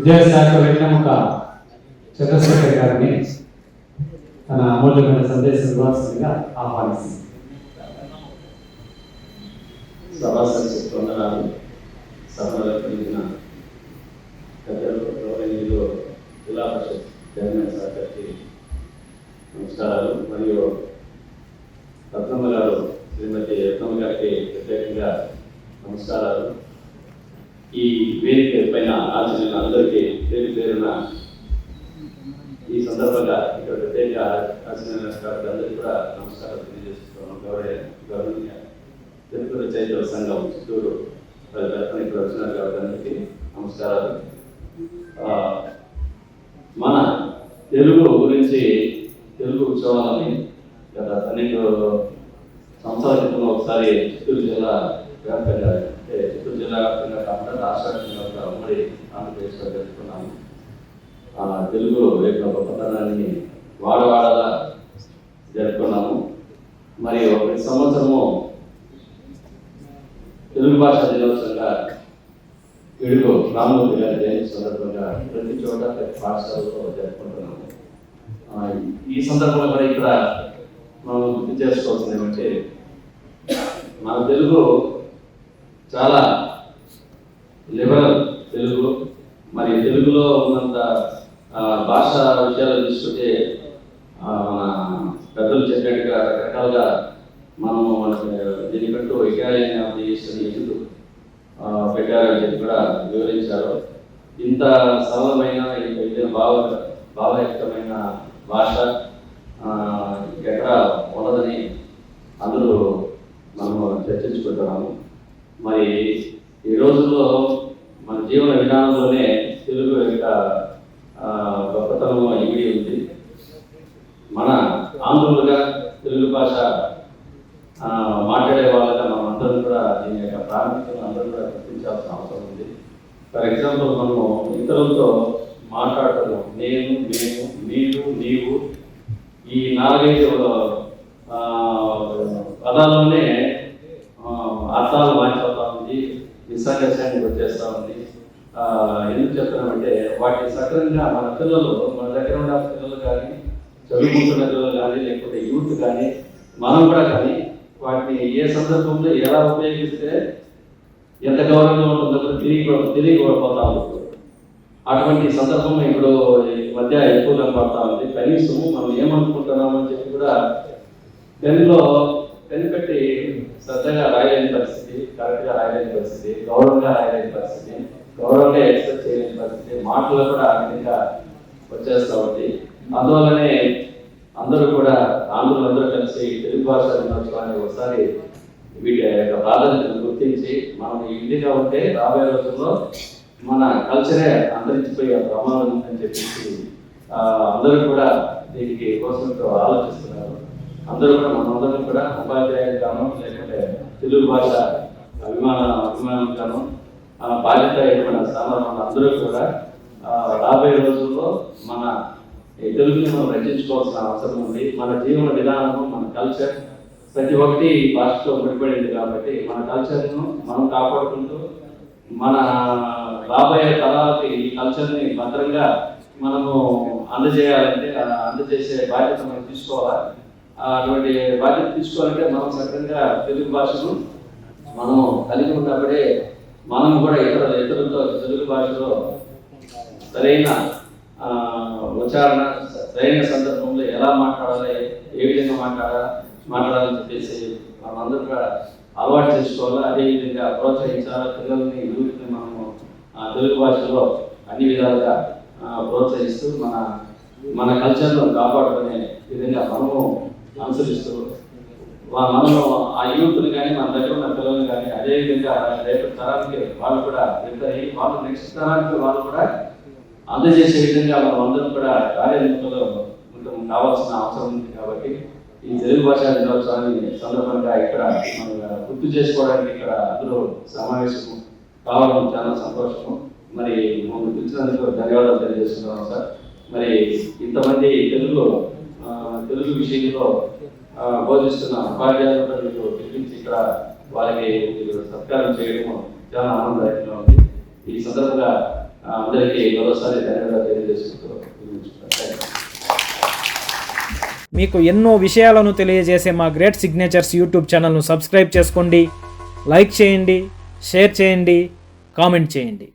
విద్యాశాఖ వెన్నెముక చంద్రశేఖర్ గారిని తన అమూల్యమైన సందేశం ఇవ్వాల్సిందిగా ఆహ్వానిస్తుంది సభా సంక్షిప్త వందనాలు సభలో కలిగిన పెద్దలు గౌరవనీయులు జిల్లా పరిషత్ చైర్మన్ సార్ గారికి నమస్కారాలు. మరియు రత్నమ్మ గారు శ్రీమతి రత్నమ్మ గారికి ప్రత్యేకంగా నమస్కారాలు. ఈ వేదిక పైన ఆలోచన అందరికీ పేరు పేరున ఈ సందర్భంగా ఇక్కడ ప్రత్యేక ఆలోచన అందరికీ కూడా నమస్కారం తెలియజేస్తున్నాం. గౌరవ గౌరవనీయ తెలుగు రచయితల సంఘం చిత్తూరు ఇక్కడ వచ్చినారు కాబట్టి అందరికీ నమస్కారాలు. మన తెలుగు గురించి తెలుగు ఉత్సవాలని గత పన్నెండు సంవత్సరాల క్రితం ఒకసారి చిత్తూరు జిల్లా వ్యాప్తంగా అంటే జిల్లా వ్యాప్తంగా కాకుండా రాష్ట్ర వ్యాప్తంగా ఉమ్మడి ఆంధ్రప్రదేశ్లో జరుపుకున్నాము. తెలుగు యొక్క గొప్పతనాన్ని వాడవాడలా జరుపుకున్నాము. మరి ఒక సంవత్సరము తెలుగు భాష దినోత్సవంగా తెలుగు రామమూర్తి గారి జయంతి సందర్భంగా ప్రతి చోట ప్రతి పాఠశాలలో జరుపుకుంటున్నాము. ఈ సందర్భంలో కూడా ఇక్కడ మనం గుర్తు చేసుకోవాల్సింది ఏమంటే మన తెలుగు చాలా లిబరల్ తెలుగు మరి తెలుగులో ఉన్నంత భాష విషయాలు తీసుకుంటే మన పెద్దలు చెప్పినట్టుగా రకరకాలుగా మనము దీనికంటూ ఇటాలియన్ ఆఫ్ ది ఈస్టర్న్ ఎందుకు పెట్టారని చెప్పి కూడా వివరించారు. ఇంత సరళమైన ఇంత భావ భావయుక్తమైన భాష ఎక్కడ ఉండదని అందరూ మనము చర్చించుకుంటున్నాము. మరి ఈ రోజుల్లో మన జీవన విధానంలోనే తెలుగు యొక్క గొప్పతనం ఇవి ఉంది. మన ఆంధ్రులుగా తెలుగు భాష మాట్లాడే వాళ్ళగా మనం అందరం కూడా దీని యొక్క ప్రాముఖ్యతను అందరూ కూడా గుర్తించాల్సిన అవసరం ఉంది. ఫర్ ఎగ్జాంపుల్ మనము ఇతరులతో మాట్లాడటం నేను మేము మీరు నీవు ఈ నాలుగైదు పదాల్లోనే ఆ, అర్థాలు మార్చిపోతా ఉంది మిస్అండర్స్టాండింగ్ వచ్చేస్తూ ఉంది. ఎందుకు చెప్తున్నామంటే వాటిని సక్రమంగా మన పిల్లలు మన దగ్గర ఉన్న పిల్లలు కానీ చదువుకుంటున్న పిల్లలు కానీ లేకపోతే యూత్ కానీ మనం కూడా కానీ వాటిని ఏ సందర్భంలో ఎలా ఉపయోగిస్తే ఎంత గౌరవంగా ఉంటుందో తిరిగి తెలియ తెలియకపోతా ఉంటుంది అటువంటి సందర్భం ఇప్పుడు ఈ మధ్య ఎక్కువ కనపడతా ఉంది. కనీసం మనం ఏమనుకుంటున్నాం అని చెప్పి కూడా పెన్లో పెన్ పెట్టి శ్రద్ధగా రాయలేని పరిస్థితి కరెక్ట్గా రాయలేని పరిస్థితి గౌరవంగా రాయలేని పరిస్థితి గౌరవంగా ఎక్స్ప్రెస్ చేయలేని పరిస్థితి మాటలు కూడా ఆ విధంగా వచ్చేస్తా ఉంది అందువల్లనే అందరూ కూడా ఆంధ్రులందరూ కలిసి తెలుగు భాష దినోత్సవాన్ని ఒకసారి వీటి యొక్క ప్రాధాన్యతను గుర్తించి మనం ఈ విధంగా ఉంటే రాబోయే రోజుల్లో మన కల్చరే అంతరించిపోయే ప్రమాదం ఉందని చెప్పేసి అందరూ కూడా దీనికి కోసంతో ఆలోచిస్తున్నారు. అందరూ కూడా మనందరం కూడా ఉపాధ్యాయులు గాను లేకుంటే తెలుగు భాష అభిమాన అభిమానం కాను ఆ, బాధ్యత స్థానంలో ఉన్న అందరూ కూడా రాబోయే రోజుల్లో మన తెలుగుని మనం రచించుకోవాల్సిన అవసరం ఉంది. మన జీవన విధానము మన కల్చర్ ప్రతి ఒక్కటి భాషతో ముడిపడింది కాబట్టి మన కల్చర్ను మనం కాపాడుకుంటూ మన రాబోయే తరాలకి ఈ కల్చర్ని భద్రంగా మనము అందజేయాలంటే అందజేసే బాధ్యత మనం తీసుకోవాలి? అటువంటి బాధ్యత తీసుకోవాలంటే మనం సక్రంగా తెలుగు భాషను మనము కలిగి ఉన్నప్పుడే మనం కూడా ఇతర ఇతరులతో తెలుగు భాషలో సరైన ఉచ్చారణ సరైన సందర్భంలో ఎలా మాట్లాడాలి ఏ విధంగా మాట్లాడాలి మాట్లాడాలని చెప్పేసి మనందరూ కూడా అలవాటు చేసుకోవాలి అదేవిధంగా ప్రోత్సహించాలి పిల్లల్ని యూత్ని మనము తెలుగు భాషలో అన్ని విధాలుగా ప్రోత్సహిస్తూ మన మన కల్చర్ను కాపాడుకునే విధంగా మనము అనుసరిస్తూ మనము ఆ యూత్ని కానీ మన దగ్గర ఉన్న పిల్లల్ని కానీ అదేవిధంగా రేపు తరానికి వాళ్ళు కూడా ప్రిపేర్ అయ్యి వాళ్ళు నెక్స్ట్ తరానికి వాళ్ళు కూడా అందజేసే విధంగా మనం అందరం కూడా కార్యనిర్వహణలో ఉండటం కావాల్సిన అవసరం ఉంది కాబట్టి ఈ తెలుగు భాష దినోత్సవాన్ని సందర్భంగా ఇక్కడ మనం గుర్తు చేసుకోవడానికి ఇక్కడ అందరూ సమావేశం కావడం చాలా సంతోషము. మరి మమ్మల్ని పిలిచినందుకు ధన్యవాదాలు తెలియజేస్తున్నాం సార్. మరి ఇంతమంది తెలుగు తెలుగు విషయంలో బోధిస్తున్న ఉపాధ్యాయులకు పిలిపించి ఇక్కడ వారికి సత్కారం చేయడము చాలా ఆనందదాయకంగా ఉంది. ఈ సందర్భంగా అందరికీ మరోసారి ధన్యవాదాలు తెలియజేసుకుంటూ మీకు ఎన్నో విషయాలను తెలియజేసే మా గ్రేట్ సిగ్నేచర్స్ యూట్యూబ్ ఛానల్ను సబ్స్క్రైబ్ చేసుకోండి లైక్ చేయండి షేర్ చేయండి కామెంట్ చేయండి.